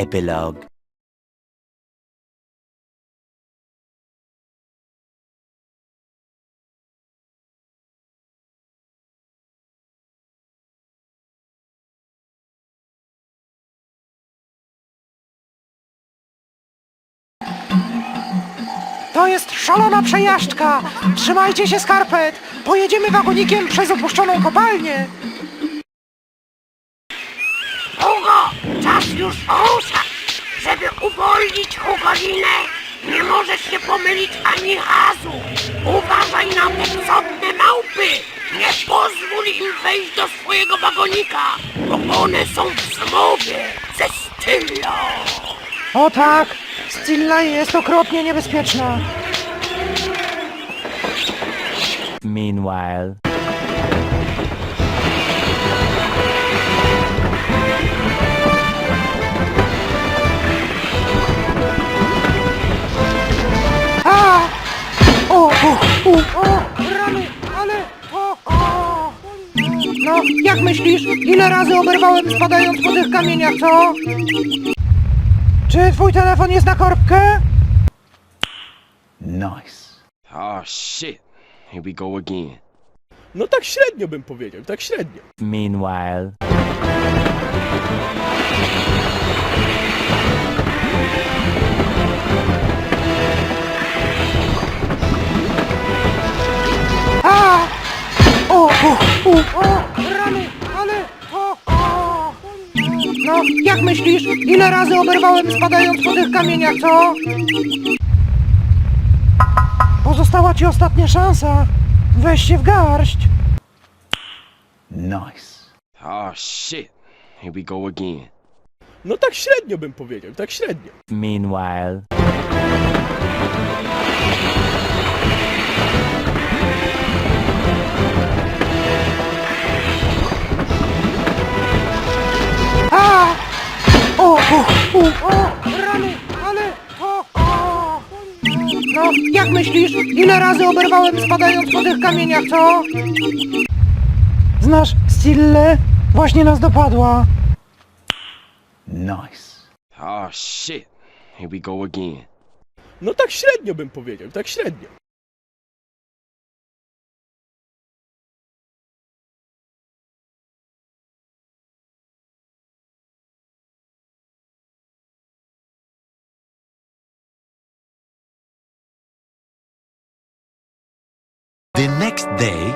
Epilogue To jest szalona przejażdżka! Trzymajcie się skarpet! Pojedziemy wagonikiem przez opuszczoną kopalnię! Już ruszać! Żeby uwolnić Hugolinę, nie możesz się pomylić ani razu! Uważaj na te cudne małpy! Nie pozwól im wejść do swojego wagonika, bo one są w zmowie ze Stylą! O tak! Stilla jest okropnie niebezpieczna! Meanwhile o, o, rany, ale to... O. No, jak myślisz, ile razy oberwałem spadając po tych kamieniach, co? Czy twój telefon jest na korbkę? Nice Oh shit. Here we go again. No tak średnio bym powiedział, tak średnio. Meanwhile No, jak myślisz, ile razy oberwałem spadając po tych kamieniach, co? Pozostała ci ostatnia szansa. Weź się w garść. Nice Oh shit. Here we go again. No tak średnio bym powiedział, tak średnio. Meanwhile jak myślisz, ile razy oberwałem spadając po tych kamieniach, co? Znasz Stille? Właśnie nas dopadła. Nice Oh shit. Here we go again. No tak średnio bym powiedział, tak średnio. Next day,